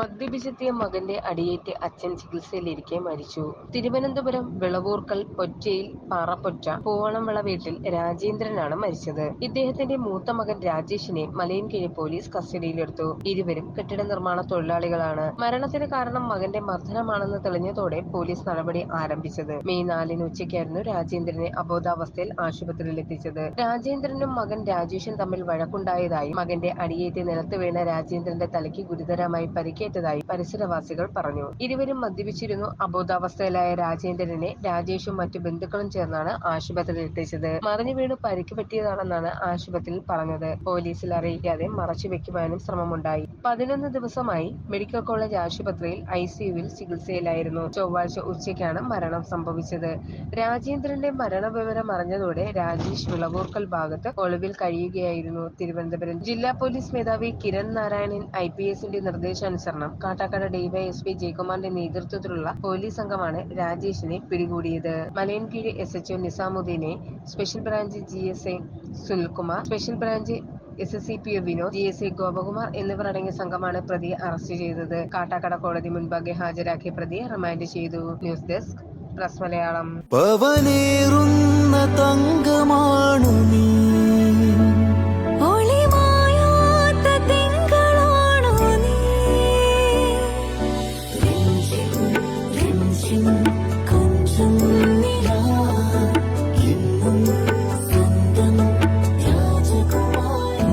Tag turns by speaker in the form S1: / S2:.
S1: മദ്യപിച്ചെത്തിയ മകന്റെ അടിയേറ്റ് അച്ഛൻ ചികിത്സയിലിരിക്കെ മരിച്ചു. തിരുവനന്തപുരം വിളവൂർക്കൽ പൊറ്റയിൽ പാറപ്പൊറ്റ പൂവണംവിള വീട്ടിൽ രാജേന്ദ്രനാണ് മരിച്ചത്. ഇദ്ദേഹത്തിന്റെ മൂത്ത മകൻ രാജേഷിനെ മലയൻകീഴ് പോലീസ് കസ്റ്റഡിയിലെടുത്തു. ഇരുവരും കെട്ടിട നിർമ്മാണ തൊഴിലാളികളാണ്. മരണത്തിന് കാരണം മകന്റെ മർദ്ദനമാണെന്ന് തെളിഞ്ഞതോടെ പോലീസ് നടപടി ആരംഭിച്ചത്. മെയ് നാലിന് ഉച്ചയ്ക്കായിരുന്നു രാജേന്ദ്രനെ അബോധാവസ്ഥയിൽ ആശുപത്രിയിൽ എത്തിച്ചത്. രാജേന്ദ്രനും മകൻ രാജേഷും തമ്മിൽ വഴക്കുണ്ടായതായി മകന്റെ അടിയേറ്റ് നിലത്ത് വീണ രാജേന്ദ്രന്റെ തലയ്ക്ക് ഗുരുതരമായി പരിക്കേറ്റതായി പരിസരവാസികൾ പറഞ്ഞു. ഇരുവരും മദ്യപിച്ചിരുന്നു. അബോധാവസ്ഥയിലായ രാജേന്ദ്രനെ രാജേഷും മറ്റു ബന്ധുക്കളും ചേർന്നാണ് ആശുപത്രിയിൽ എത്തിച്ചത്. മറിഞ്ഞു വീണ് പരിക്ക് പറ്റിയതാണെന്നാണ് ആശുപത്രിയിൽ പറഞ്ഞത്. പോലീസിൽ അറിയിക്കാതെ മറച്ചുവെക്കുവാനും ശ്രമമുണ്ടായി. പതിനൊന്ന് ദിവസമായി മെഡിക്കൽ കോളേജ് ആശുപത്രിയിൽ ഐ സിയുവിൽ ചികിത്സയിലായിരുന്നു. ചൊവ്വാഴ്ച ഉച്ചയ്ക്കാണ് മരണം സംഭവിച്ചത്. രാജേന്ദ്രന്റെ മരണവിവരം അറിഞ്ഞതോടെ രാജേഷ് വിളവൂർക്കൽ ഭാഗത്ത് ഒളിവിൽ കഴിയുകയായിരുന്നു. തിരുവനന്തപുരം ജില്ലാ പോലീസ് മേധാവി കിരൺ നാരായണൻ ഐ പി എസിന്റെ നിർദ്ദേശാനുസരണം കാട്ടാക്കട ഡിവൈഎസ്പി ജയകുമാറിന്റെ നേതൃത്വത്തിലുള്ള പോലീസ് സംഘമാണ് രാജേഷിനെ പിടികൂടിയത്. Malayinkeezh S HO നിസാമുദ്ദീനെ special branch G S A Sunilkumar special branch S S C P O Vinod G S A Gopakumar എന്നിവർ അടങ്ങിയ സംഘമാണ് പ്രതിയെ അറസ്റ്റ് ചെയ്തത്. കാട്ടാക്കട കോടതി മുൻപാകെ ഹാജരാക്കിയ പ്രതിയെ റിമാൻഡ് ചെയ്തു. News desk press Malayalam.
S2: പവനേറുന്ന തങ്കമാണു നീ.
S3: ഒളിമായാത്ത തിങ്കളാണോ